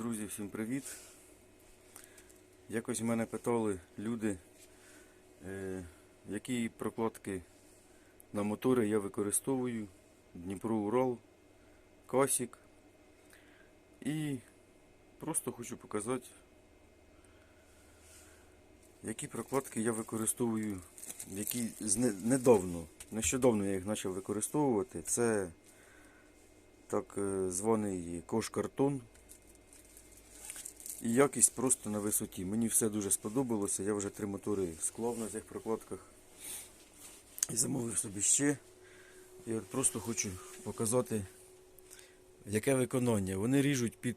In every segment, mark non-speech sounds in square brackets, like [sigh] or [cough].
Друзі, всім привіт. Якось мене питали люди, е, які прокладки на мотори я використовую. Дніпро Урал, Касік. І просто хочу показати, які прокладки я використовую, які недавно, нещодавно я їх почав використовувати. Це так е, званий кош-картон. І якість просто на висоті. Мені все дуже сподобалося. Я вже три мотори склав на цих прокладках. І замовив собі ще. От просто хочу показати, яке виконання. Вони ріжуть під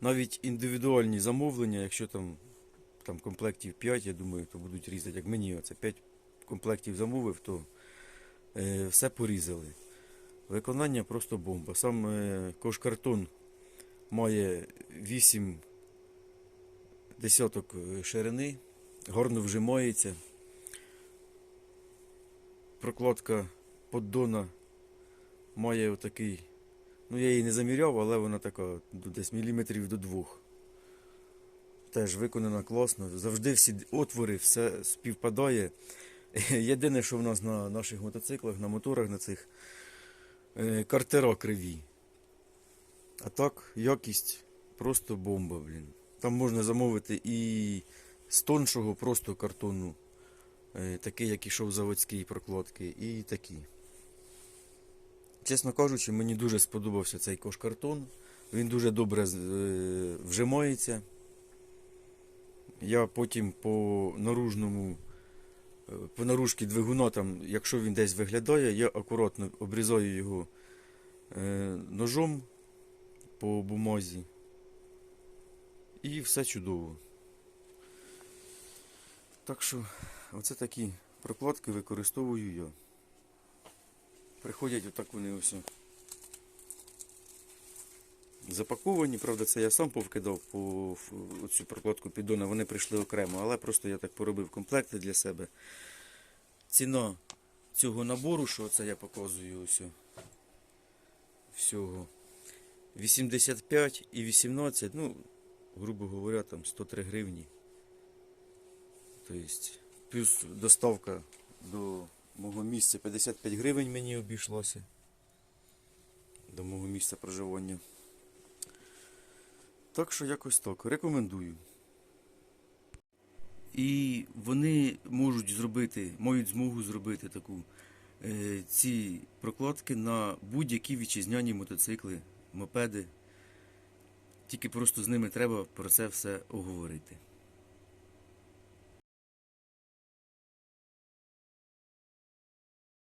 навіть індивідуальні замовлення, якщо там, там комплектів 5, я думаю, то будуть різати, як мені оце 5 комплектів замовив, то е, все порізали. Виконання просто бомба. Сам е, кош-картон має 8 десяток е, ширини, гарно вжимається. Прокладка поддона має отакий, ну я її не заміряв, але вона така десь міліметрів до двох. Теж виконана класно. Завжди всі отвори, все співпадає. [laughs] Єдине, що в нас на наших мотоциклах, на моторах на цих е, картера криві. А так, якість просто бомба, блін. Там можна замовити і з тоншого просто картону, е, такий, як ішов заводський прокладки, і такі. Чесно кажучи, мені дуже сподобався цей кош-картон. Він дуже добре е, вжимається. Я потім по наружному, е, по наружці двигуна, там, якщо він десь виглядає, я акуратно обрізаю його ножом по бумазі. І все чудово. Так що, оце такі прокладки використовую я. Приходять отак вони ось. Запаковані, правда, це я сам повкидав по оцю прокладку піддона, вони прийшли окремо, але просто я так поробив комплекти для себе. Ціна цього набору, що це я показую ось всього. 85 і 18, ну, грубо говоря, там 103 гривні. Тобто, плюс доставка до мого місця 55 гривень мені обійшлося. До мого місця проживання. Так що якось так. Рекомендую. І вони можуть зробити, мають змогу зробити таку е, ці прокладки на будь-які вітчизняні мотоцикли, мопеди. Тільки просто з ними треба про це все оговорити.